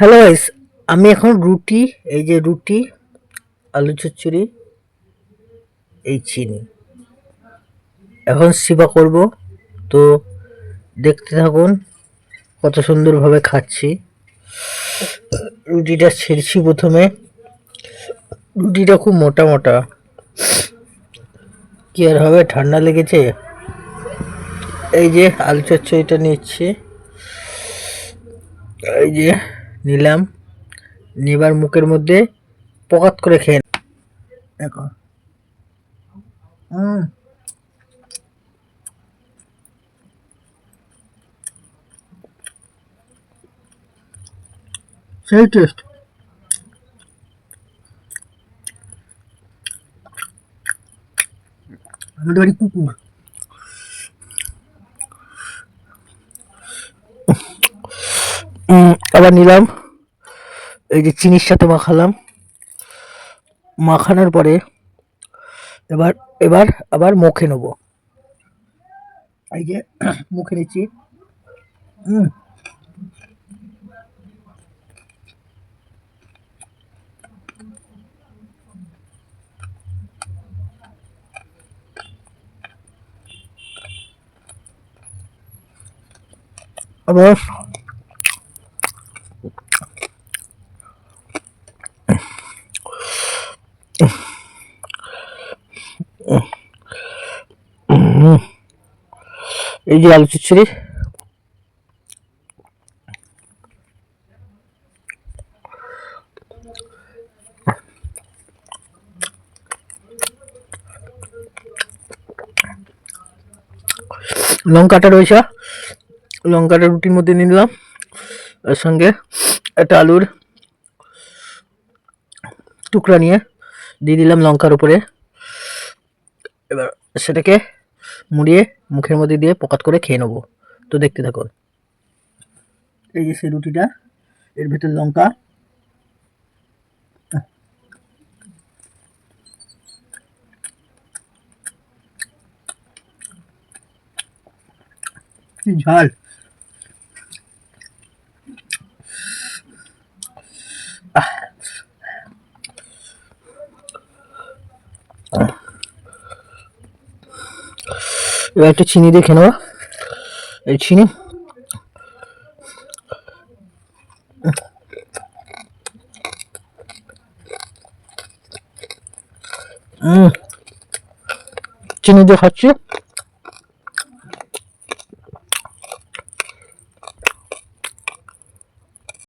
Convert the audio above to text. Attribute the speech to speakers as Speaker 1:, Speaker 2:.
Speaker 1: Hello guys আমি এখন রুটি, এই যে রুটি, আলু চচ্চড়ি, এই চিনি। এখন সেবা করব। তো দেখতে থাকুন কত সুন্দরভাবে খাচ্ছি। রুটিটা ছেড়ছি প্রথমে। রুটিটা খুব মোটা মোটা। কি আর হবে, ঠান্ডা লেগেছে? এই যে আলু চচ্চড়িটা নিচ্ছি। এই যে নিলাম। নেবার মুখের মধ্যে পকাত করে খেয়ে দেখো। সেই টেস্ট আমাদের বাড়ি কুকুর। আবার নিলাম। এই যে চিনির সাথে মাখালাম। মাখানোর পরে এবার এবার আবার মুখে নেব। এই যে মুখে নিচ্ছি। আবার এই যে আলু চচ্চড়ি লঙ্কাটা রয়েছে। লঙ্কাটা রুটির মধ্যে নিয়ে নিলাম। এর সঙ্গে একটা আলুর টুকরা নিয়ে দিয়ে দিলাম লঙ্কার উপরে। এবার সেটাকে মুড়িয়ে মুখের মধ্যে দিয়ে পকাত করে খেয়ে নেব। তো দেখতে থাকুন। এই যে সেই রুটিটা, এর ভেতর লঙ্কা। ঝাল। এবার একটু চিনি দিয়ে খেয়ে এই চিনি। চিনি দিয়ে খাচ্ছি।